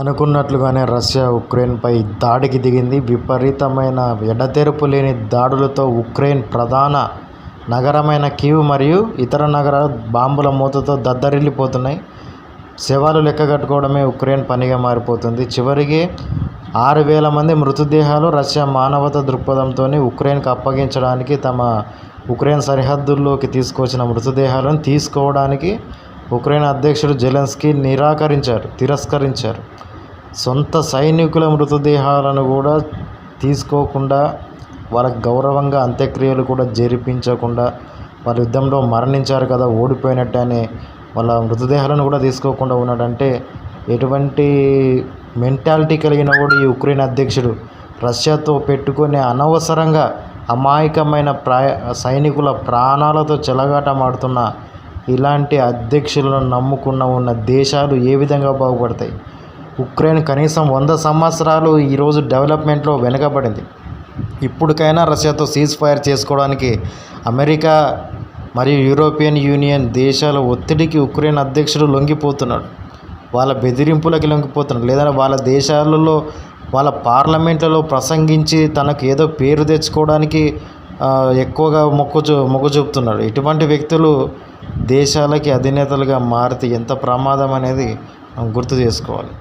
అనుకున్నట్లుగానే Russia ఉక్రెయిన్పై దాడికి దిగింది. విపరీతమైన ఎడతెరుపు లేని దాడులతో ఉక్రెయిన్ ప్రధాన నగరమైన కీవ్ మరియు ఇతర నగరాలు బాంబుల మూతతో దద్దరిల్లిపోతున్నాయి. శవాలు లెక్కగట్టుకోవడమే ఉక్రెయిన్ పనిగా మారిపోతుంది. చివరికి ఆరు వేల మంది మృతదేహాలు రష్యా మానవత దృక్పథంతోనే ఉక్రెయిన్కు అప్పగించడానికి తమ ఉక్రెయిన్ సరిహద్దుల్లోకి తీసుకొచ్చిన మృతదేహాలను తీసుకోవడానికి ఉక్రెయిన్ అధ్యక్షుడు జెలెన్స్కీ నిరాకరించారు తిరస్కరించారు. సొంత సైనికుల మృతదేహాలను కూడా తీసుకోకుండా వాళ్ళకు గౌరవంగా అంత్యక్రియలు కూడా జరిపించకుండా వాళ్ళు యుద్ధంలో మరణించారు కదా ఓడిపోయినట్టనే అని వాళ్ళ మృతదేహాలను కూడా తీసుకోకుండా ఉన్నాడంటే ఎటువంటి మెంటాలిటీ కలిగిన కూడా ఈ ఉక్రెయిన్ అధ్యక్షుడు. రష్యాతో పెట్టుకునే అనవసరంగా అమాయకమైన ప్రా సైనికుల ప్రాణాలతో చెలగాటమాడుతున్న ఇలాంటి అధ్యక్షులను నమ్ముకున్న ఉన్న దేశాలు ఏ విధంగా బాగుపడతాయి? ఉక్రెయిన్ కనీసం వంద సంవత్సరాలు ఈరోజు డెవలప్మెంట్లో వెనుకబడింది. ఇప్పటికైనా రష్యాతో సీజ్ ఫైర్ చేసుకోవడానికి అమెరికా మరియు యూరోపియన్ యూనియన్ దేశాల ఒత్తిడికి ఉక్రెయిన్ అధ్యక్షుడు లొంగిపోతున్నాడు. వాళ్ళ బెదిరింపులకి లొంగిపోతున్నాడు. లేదంటే వాళ్ళ దేశాలలో వాళ్ళ పార్లమెంట్లలో ప్రసంగించి తనకు ఏదో పేరు తెచ్చుకోవడానికి ఎక్కువగా మొక్కు చూ మొగ్గు చూపుతున్నాడు. ఇటువంటి వ్యక్తులు దేశాలకి అధినేతలుగా మారితే ఎంత ప్రమాదం అనేది గుర్తు చేసుకోవాలి.